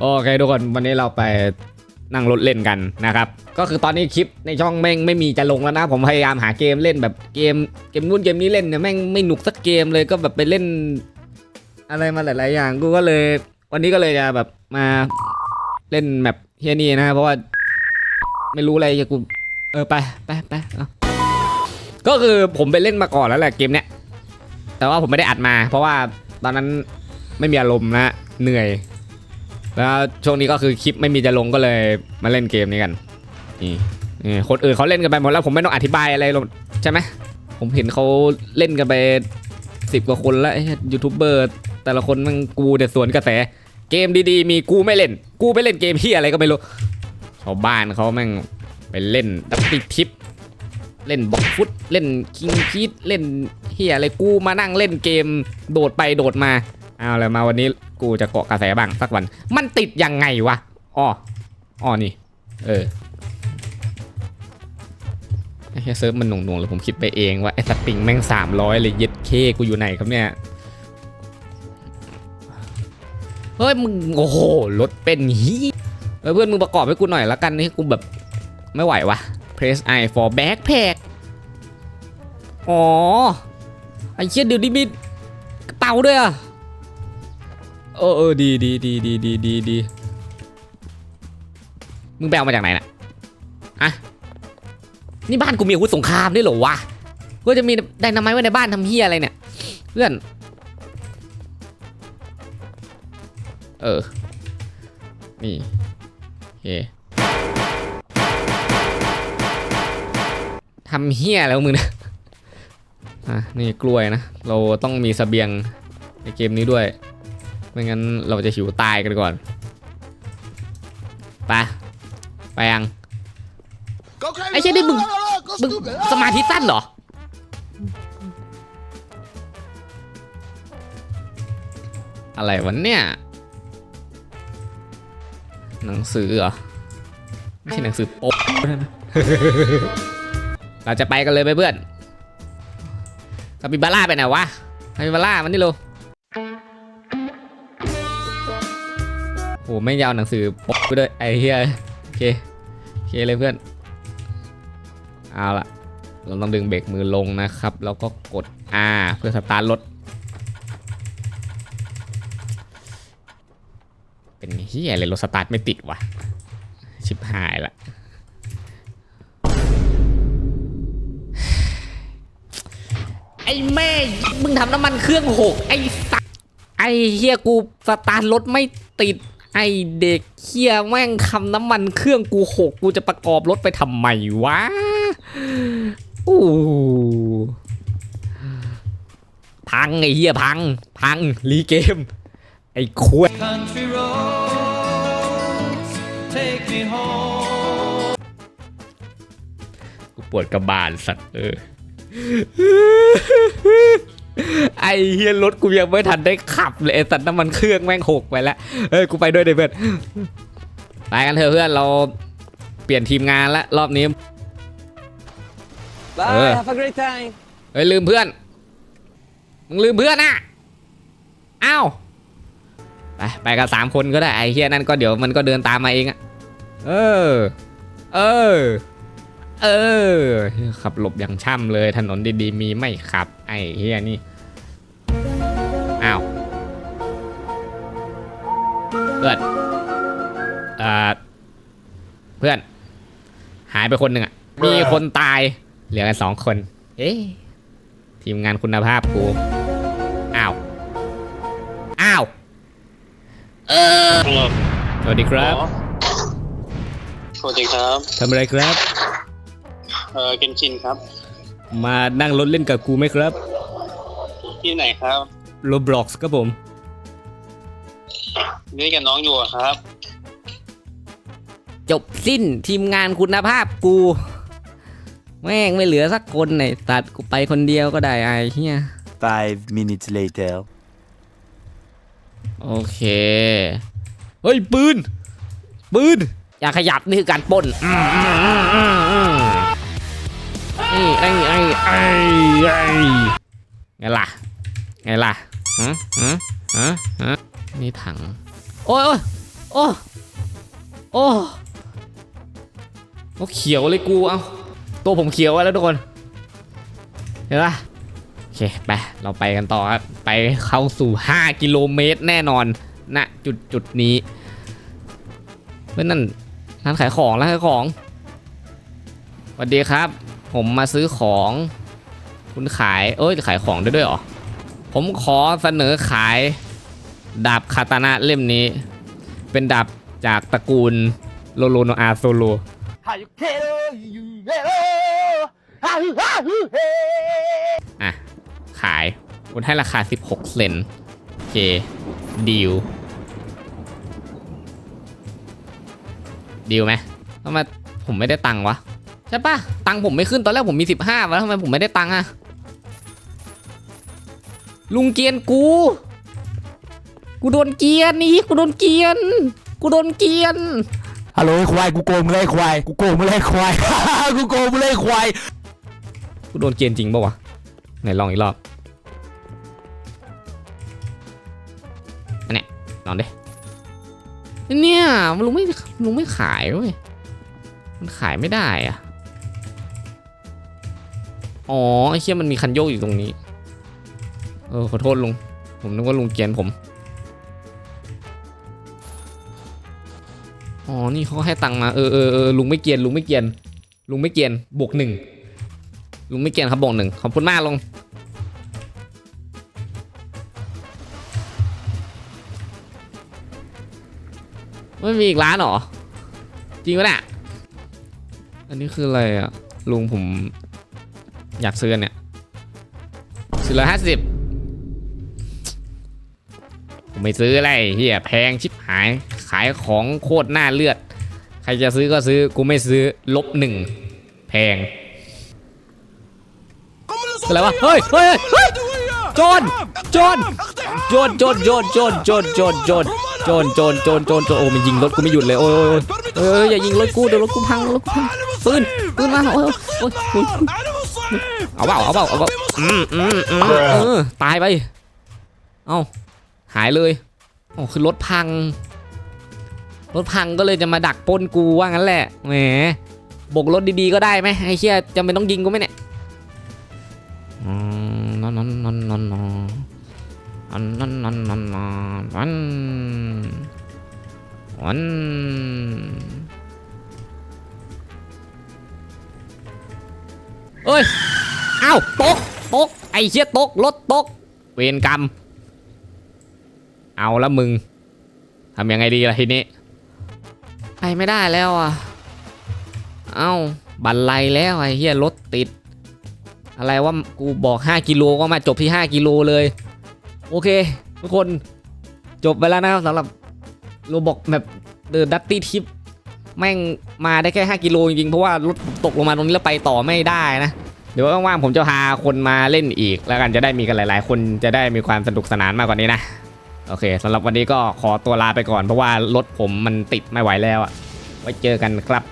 โอเคทุกคนวันนี้เราไปนั่งรถเล่นกันนะครับ ก็คือตอนนี้คลิปในช่องแม่งไม่มีจะลงแล้วนะ ผมพยายามหาเกมเล่นแบบเกมเกมนู่นเกมนี้เล่นเนี่ยแม่งไม่หนุกสักเกมเลยก็แบบไปเล่น อะไรมาหลาย ๆ อย่างกูก็เลย วันนี้ก็เลยจะแบบมาเล่นแบบเฮียนี่นะเพราะว่า ไม่รู้อะไรจะกูเออไปไปไปก็คือผมไปเล่นมาก่อนแล้วแหละเกมเนี้ยแต่ว่าผมไม่ได้อัดมา เพราะว่าตอนนั้นไม่มีอารมณ์นะเหนื่อย แล้วช่วงนี้ก็คือคลิปไม่มีจะลงก็เลยมาเล่นเกมนี้กันนี่นี่คนอื่นเขาเล่นกันไปหมดแล้วผมไม่ต้องอธิบายอะไรหรอกใช่ไหมผมเห็นเขาเล่นกันไปสิบกว่าคนแล้วยูทูบเบอร์แต่ละคนมันกูแต่สวนกระแสเกมดีๆ มีกูไม่เล่น กูไปเล่นเกมที่อะไรก็ไม่รู้ชาวบ้านเขาแม่งไปเล่นดับติทิปเล่นบอกฟุตเล่นคิงพีทเล่นเฮียอะไรกูมานั่งเล่นเกมโดดไปโดดมาเอาเลยมาวันนี้ กูจะเกาะกระแสบ้างสักวัน มันติดยังไงวะอ้ออ้อนี่ เออไอ้เฮ้ยเซิร์ฟมันหน่วงๆเลยผมคิดไปเองว่าไอ้สปริงแม่ง300เลยเย็ดเคกูอยู่ไหนครับเนี่ย เฮ้ยมึงโอ้โหรถเป็นฮีเฮ้ยเพื่อนมึงประกอบให้กูหน่อยละกันนี่กูแบบไม่ไหววะ press I for backpack อ๋อ ไอ้เชี่ยเดียวนี้มีกระเป๋าด้วยอะ เออเออดีดีดีดีดีดีดีมึงไปเอามาจากไหนน่ะอะนี่บ้านกูมีอาวุธสงครามด้วยเหรอวะกูจะมีไดนาไมต์ไว้ในบ้านทำเฮียอะไรเนี่ยเพื่อน เออ นี่เคทำเฮียแล้วมึงนะอะนี่กล้วยนะ เราต้องมีเสบียงในเกมนี้ด้วย ไม่งั้นเราจะหิวตายกันก่อนไปไปยังไอ้เชี่ยนี่มึงมึงสมาธิสั้นเหรออะไรวะเนี่ยหนังสือเหรอไม่ใช่หนังสือโป๊ะเราจะไปกันเลยไปเพื่อนคาปิบาร่าไปไหนวะคาปิบาร่ามันนี่โล อ้ไม่ยาวหนังสือโป๊ะไปด้วยไอ้เฮียโอเคโอเคเลยเพื่อนเอาละเราต้องดึงเบรกมือลงนะครับ แล้วก็กด R เพื่อสตาร์ทรถเป็นเฮียอะไรรถสตาร์ทไม่ติดวะชิบหายละไอ้แม่มึงทำน้ำมันเครื่องหกไอ้สัสไอ้เฮียกูสตาร์ทรถไม่ติด ไอ้เด็กเฮียแม่งทำน้ำมันเครื่องกูหกกูจะประกอบรถไปทำไมวะอู้พังไอ้เฮียพัง พังรีเกม ไอ้คุย Country roads take me home. กูปวดกระบาลสัตว์เออ ไอเฮียรถกูยังไม่ทันได้ขับเลยไอ้สัตว์น้ำมันเครื่องแม่งหกไปแล้วเฮ้ยกูไปด้วยเดยเพื่อนไปกันเถอะเพื่อนเราเปลี่ยนทีมงานแล้วรอบนี้ Bye, Uh. have a great time. เฮ้ยลืมเพื่อน มึงลืมเพื่อนอะอ้าวไปไปกันสามคนก็ได้ไอเฮียนั่นก็เดี๋ยวมันก็เดินตามมาเองอะเออ เออ เออ ขับหลบอย่างช่ำเลยถนนดีๆมีไม่ขับ ไอ้เฮียนี่ อ้าวเพื่อนเอ่อเพื่อน หายไปคนหนึ่งอะ มีคนตาย เหลือกันสองคน เอ๊ะทีมงานคุณภาพกูอ้าวอ้าวเออสวัสดีครับ สวัสดีครับทำอะไรครับ เออเกนชินครับ มานั่งรถเล่นกับกูไหมครับ ที่ไหนครับ Roblox ครับผมนี่กับน้องอยู่อะครับ จบสิ้นทีมงานคุณภาพกู แม่งไม่เหลือสักคนไหนตัดกูไปคนเดียวก็ได้ไอ้เฮีย Five minutes later. โอเค เฮ้ย ปืน ปืน อย่าขยับนี่คือการปล้นอืมอืมอืมอืมอืมนี่ไอ้ไอ้ ไอ้ไอ้ไงล่ะ ไงล่ะฮะฮะฮะฮะนี่ถัง โอ้ยโอ้ยโอ้โอ้เขียวเลยกู เอาตัวผมเขียวแล้วทุกคน เห็นปะโอเค ไป เราไปกันต่อครับ ไปเข้าสู่ 5 กิโลเมตรแน่นอน ณ จุดจุดนี้เฮ้ยนั่นร้านขายของร้านขายของสวัสดีครับ ผมมาซื้อของ คุณขาย เอ้ยขายของได้ด้วยเหรอ ผมขอเสนอขาย ดาบคาตานะเล่มนี้ เป็นดาบจากตระกูลโลโลโนอาโซโลอะ ขายคุณให้ราคา 16 เซนโอเคดีลดีลไหมทำไมผมไม่ได้ตังค์วะ ใช่ปะตังค์ผมไม่ขึ้นตอนแรกผมมี 15วะทำไมผมไม่ได้ตังค์อะลุงเกียนกู กูโดนเกียนนี่กูโดนเกียน กูโดนเกียนฮัลโหลไอ้ควายกูโกงมึงเลยไอ้ควายกูโกงมึงเลยไอ้ควาย กูโกงมึงเลยไอ้ควายกูโดนเกียนจริงปะวะไหนลองอีกรอบอันเนี้ยลองดิเนี่ยมันลุงไม่ลุงไม่ขายเว้ยมันขายไม่ได้อะ อ๋อไอ้เชี่ยมันมีคันโยกอยู่ตรงนี้ เออขอโทษลุง ผมนึกว่าลุงเกียนผม อ๋อ นี่เขาให้ตังค์มาเออเออเออลุงไม่เกียนลุงไม่เกียนลุงไม่เกียนบวกหนึ่งลุงไม่เกียนครับบวกหนึ่งขอบคุณมากลุงไม่มีอีกร้านหรอ จริงปะเนี่ยอันนี้คืออะไรอะลุงผม อยากซื้อเนี่ยสี่ร้อยห้าสิบผมไม่ซื้ออะไรเฮียแพงชิบหาย ขายของโคตรหน้าเลือด ใครจะซื้อก็ซื้อ กูไม่ซื้อลบหนึ่งแพงอะไรวะ เฮ้ยเฮ้ยเฮ้ยจรโจรโจรโจรโจรโจรโจรโจรโจรโจรโจรโจรโจรโจรโอ้มันยิงรถกูไม่หยุดเลยโอ้ยโอ้ยอยเอ้ยอย่ายิงรถกูเดี๋ยวรถกูพังรถกูพังปืนปืนมาโอ้ยโอ้ย เอาเปล่าเอาเปล่าเอาเปล่าอืมอืมอืมเออตายไป เอ้าหายเลยโอ้คือรถพัง รถพังก็เลยจะมาดักปล้นกูว่างั้นแหละแหมบกรถดีๆก็ได้ไหมไอ้เชี่ยจำเป็นต้องยิงกูไหมเนี่ย เอ้ยเอ้าตกตกไอ้เชี่ยตกรถตก เวรกรรม เอาละมึงทำยังไงดีล่ะทีนี้ไปไม่ได้แล้วอะ เอ้า บันไลแล้วไอ้เหี้ยรถติด อะไรว่ากูบอก 5 กิโลก็มาจบที่ 5 กิโลเลย โอเค ทุกคนจบไปแล้วนะครับสำหรับโรบอกแบบเดอะดัตตี้ทิป แม่งมาได้แค่ 5 กิโลจริงๆเพราะว่ารถตกลงมาตรงนี้แล้วไปต่อไม่ได้นะเดี๋ยวว่างๆผมจะพาคนมาเล่นอีก แล้วกันจะได้มีกันหลาย ๆ คนจะได้มีความสนุกสนานมากกว่านี้นะโอเคสำหรับวันนี้ก็ขอตัวลาไปก่อนเพราะว่ารถผมมันติดไม่ไหวแล้วอะไว้เจอกันครับ